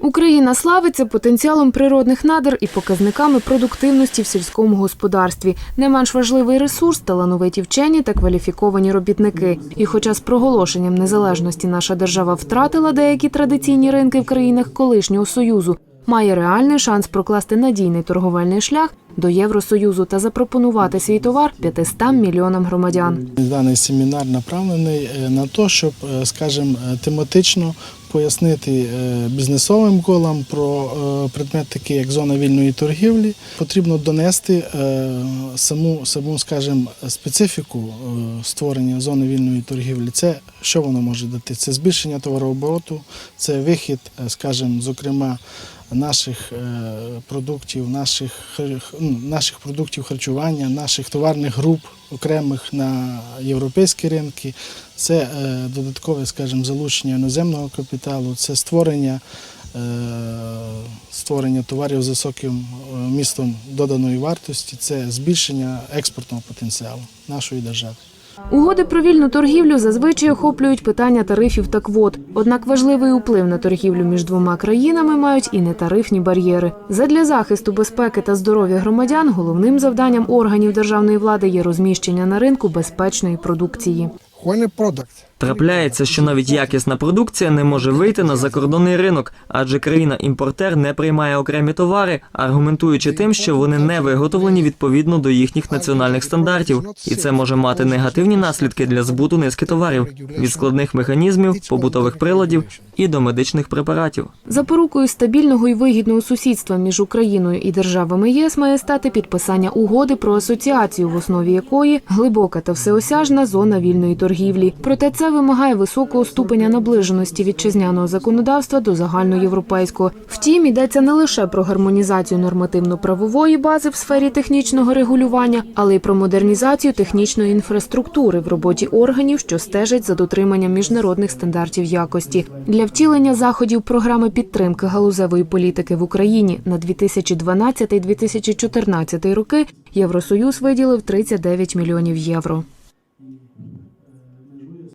Україна славиться потенціалом природних надр і показниками продуктивності в сільському господарстві. Не менш важливий ресурс талановиті вчені та кваліфіковані робітники. І хоча з проголошенням незалежності наша держава втратила деякі традиційні ринки в країнах колишнього союзу, має реальний шанс прокласти надійний торговельний шлях до Євросоюзу та запропонувати свій товар 500 мільйонам громадян. Даний семінар направлений е, на те, щоб, е, скажімо, е, тематично пояснити е, бізнесовим колам про е, предмет такий, як зона вільної торгівлі. Потрібно донести е, саму, саму скажімо, специфіку створення зони вільної торгівлі. Це що воно може дати? Це збільшення товарообороту, це вихід, скажімо, зокрема. Наших продуктів, наших, ну, наших продуктів харчування, наших товарних груп окремих на європейські ринки, це додаткове, скажімо, залучення іноземного капіталу, це створення, е, створення товарів з високим е, містом доданої вартості, це збільшення експортного потенціалу нашої держави. Угоди про вільну торгівлю зазвичай охоплюють питання тарифів та квот. Однак важливий вплив на торгівлю між двома країнами мають і нетарифні бар'єри. Задля захисту безпеки та здоров'я громадян головним завданням органів державної влади є розміщення на ринку безпечної продукції. A product Трапляється, що навіть якісна продукція не може вийти на закордонний ринок, адже країна-імпортер не приймає окремі товари, аргументуючи тим, що вони не виготовлені відповідно до їхніх національних стандартів, і це може мати негативні наслідки для збуту низки товарів від складних механізмів, побутових приладів і до медичних препаратів. Запорукою стабільного і вигідного сусідства між Україною і державами ЄС має стати підписання угоди про асоціацію, в основі якої глибока та всеосяжна зона вільної торгівлі. Проте це вимагає високого ступеня наближеності вітчизняного законодавства до загальноєвропейського. Втім, йдеться не лише про гармонізацію нормативно-правової бази в сфері технічного регулювання, але й про модернізацію технічної інфраструктури в роботі органів, що стежать за дотриманням міжнародних стандартів якості. Для втілення заходів програми підтримки галузевої політики в Україні на 2012-2014 роки Євросоюз виділив 39 мільйонів євро.